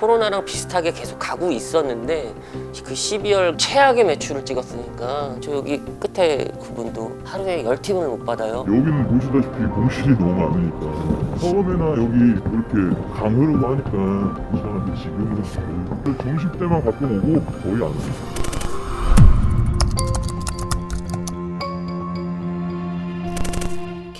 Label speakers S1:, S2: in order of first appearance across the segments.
S1: 코로나랑 비슷하게 계속 가고 있었는데 그 12월 최악의 매출을 찍었으니까 저 여기 끝에 그분도 하루에 열 팀을 못 받아요.
S2: 여기는 보시다시피 공실이 너무 많으니까 처음에나 여기 이렇게 강으로 하니까 이상한데 지금은 거의 점심 때만 가끔 오고 거의 안 와요.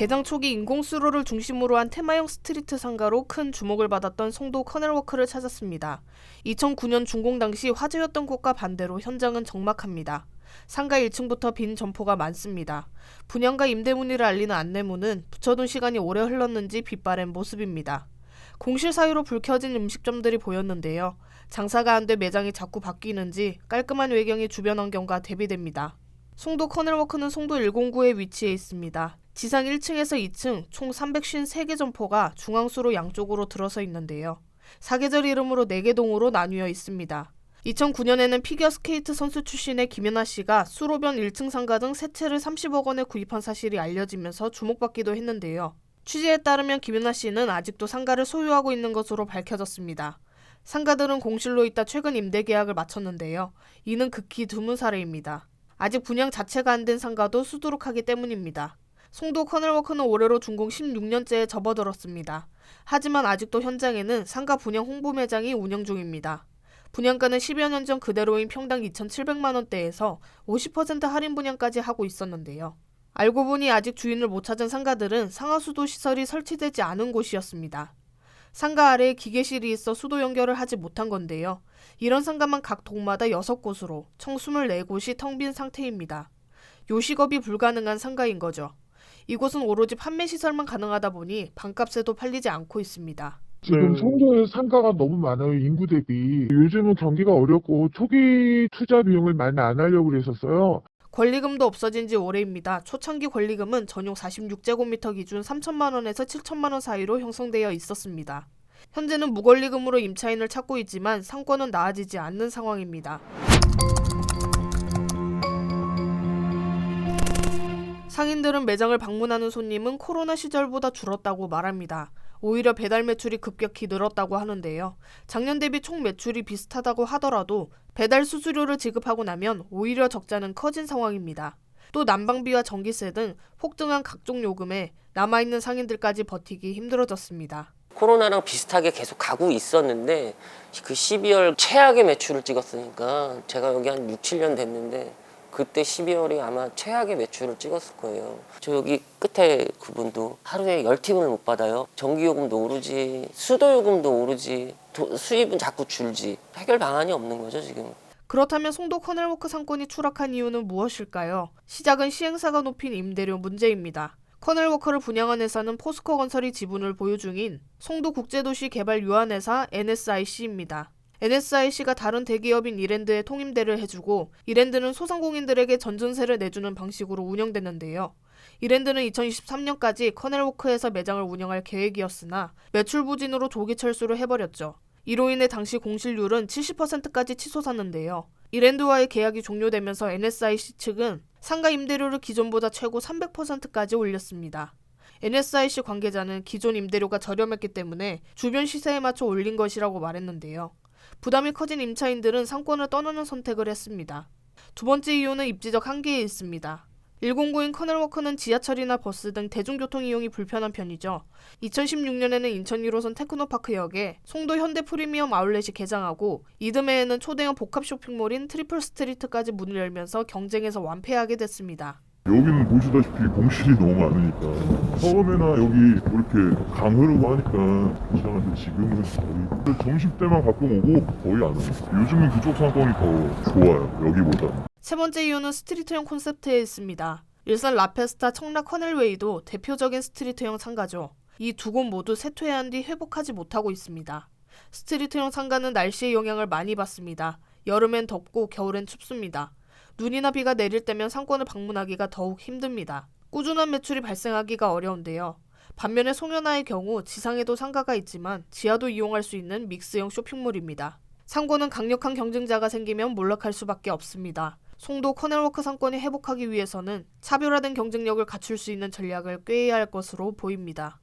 S3: 개장 초기 인공수로를 중심으로 한 테마형 스트리트 상가로 큰 주목을 받았던 송도 커넬워크를 찾았습니다. 2009년 준공 당시 화제였던 곳과 반대로 현장은 적막합니다. 상가 1층부터 빈 점포가 많습니다. 분양가 임대 문의를 알리는 안내문은 붙여둔 시간이 오래 흘렀는지 빛바랜 모습입니다. 공실 사이로 불 켜진 음식점들이 보였는데요. 장사가 안 돼 매장이 자꾸 바뀌는지 깔끔한 외경이 주변 환경과 대비됩니다. 송도 커넬워크는 송도 109에 위치해 있습니다. 지상 1층에서 2층 총 353개 점포가 중앙수로 양쪽으로 들어서 있는데요. 사계절 이름으로 4개 동으로 나뉘어 있습니다. 2009년에는 피겨스케이트 선수 출신의 김연아 씨가 수로변 1층 상가 등 세 채를 30억 원에 구입한 사실이 알려지면서 주목받기도 했는데요. 취재에 따르면 김연아 씨는 아직도 상가를 소유하고 있는 것으로 밝혀졌습니다. 상가들은 공실로 있다 최근 임대 계약을 마쳤는데요. 이는 극히 드문 사례입니다. 아직 분양 자체가 안 된 상가도 수두룩하기 때문입니다. 송도 커넬워크는 올해로 준공 16년째에 접어들었습니다. 하지만 아직도 현장에는 상가 분양 홍보 매장이 운영 중입니다. 분양가는 10여 년 전 그대로인 평당 2,700만 원대에서 50% 할인 분양까지 하고 있었는데요. 알고 보니 아직 주인을 못 찾은 상가들은 상하수도 시설이 설치되지 않은 곳이었습니다. 상가 아래에 기계실이 있어 수도 연결을 하지 못한 건데요. 이런 상가만 각 동마다 6곳으로 총 24곳이 텅 빈 상태입니다. 요식업이 불가능한 상가인 거죠. 이곳은 오로지 판매 시설만 가능하다 보니 반값에도 팔리지 않고 있습니다.
S4: 지금
S2: 네.
S4: 송도에 상가가 너무 많아요, 인구 대비. 요즘은 경기가 어렵고 초기 투자 비용을 많이 안 하려고 그랬었어요.
S3: 권리금도 없어진 지 오래입니다. 초창기 권리금은 전용 46제곱미터 기준 3천만 원에서 7천만 원 사이로 형성되어 있었습니다. 현재는 무권리금으로 임차인을 찾고 있지만 상권은 나아지지 않는 상황입니다. 상인들은 매장을 방문하는 손님은 코로나 시절보다 줄었다고 말합니다. 오히려 배달 매출이 급격히 늘었다고 하는데요. 작년 대비 총 매출이 비슷하다고 하더라도 배달 수수료를 지급하고 나면 오히려 적자는 커진 상황입니다. 또 난방비와 전기세 등 폭등한 각종 요금에 남아있는 상인들까지 버티기 힘들어졌습니다.
S1: 코로나랑 비슷하게 계속 가고 있었는데 그 12월 최악의 매출을 찍었으니까 제가 여기 한 6, 7년 됐는데 그때 12월이 아마 최악의 매출을 찍었을 거예요. 저 여기 끝에 그분도 하루에 열 팀을 못 받아요. 전기요금도 오르지, 수도요금도 오르지, 도- 수입은 자꾸 줄지. 해결 방안이 없는 거죠, 지금.
S3: 그렇다면 송도 커넬워크 상권이 추락한 이유는 무엇일까요? 시작은 시행사가 높인 임대료 문제입니다. 커넬워크를 분양한 회사는 포스코 건설이 지분을 보유 중인 송도 국제도시 개발 유한 회사 NSIC입니다. NSIC가 다른 대기업인 이랜드에 통임대를 해주고 이랜드는 소상공인들에게 전전세를 내주는 방식으로 운영됐는데요. 이랜드는 2023년까지 커넬워크에서 매장을 운영할 계획이었으나 매출 부진으로 조기 철수를 해버렸죠. 이로 인해 당시 공실률은 70%까지 치솟았는데요. 이랜드와의 계약이 종료되면서 NSIC 측은 상가 임대료를 기존보다 최고 300%까지 올렸습니다. NSIC 관계자는 기존 임대료가 저렴했기 때문에 주변 시세에 맞춰 올린 것이라고 말했는데요. 부담이 커진 임차인들은 상권을 떠나는 선택을 했습니다. 두 번째 이유는 입지적 한계에 있습니다. 109인 커넬워크는 지하철이나 버스 등 대중교통 이용이 불편한 편이죠. 2016년에는 인천 1호선 테크노파크역에 송도 현대 프리미엄 아울렛이 개장하고 이듬해에는 초대형 복합 쇼핑몰인 트리플 스트리트까지 문을 열면서 경쟁에서 완패하게 됐습니다.
S2: 여기는 보시다시피 공실이 너무 많으니까 처음에나 여기 이렇게 강으로 하니까 이상한데 지금은 거의 점심 때만 가끔 오고 거의 안 와요. 요즘은 그쪽 상권이 더 좋아요, 여기보다.
S3: 세 번째 이유는 스트리트형 콘셉트에 있습니다. 일산 라페스타 청라 커넬웨이도 대표적인 스트리트형 상가죠. 이 두 곳 모두 세퇴한 뒤 회복하지 못하고 있습니다. 스트리트형 상가는 날씨의 영향을 많이 받습니다. 여름엔 덥고 겨울엔 춥습니다. 눈이나 비가 내릴 때면 상권을 방문하기가 더욱 힘듭니다. 꾸준한 매출이 발생하기가 어려운데요. 반면에 송현아의 경우 지상에도 상가가 있지만 지하도 이용할 수 있는 믹스형 쇼핑몰입니다. 상권은 강력한 경쟁자가 생기면 몰락할 수밖에 없습니다. 송도 커넬워크 상권이 회복하기 위해서는 차별화된 경쟁력을 갖출 수 있는 전략을 꾀해야 할 것으로 보입니다.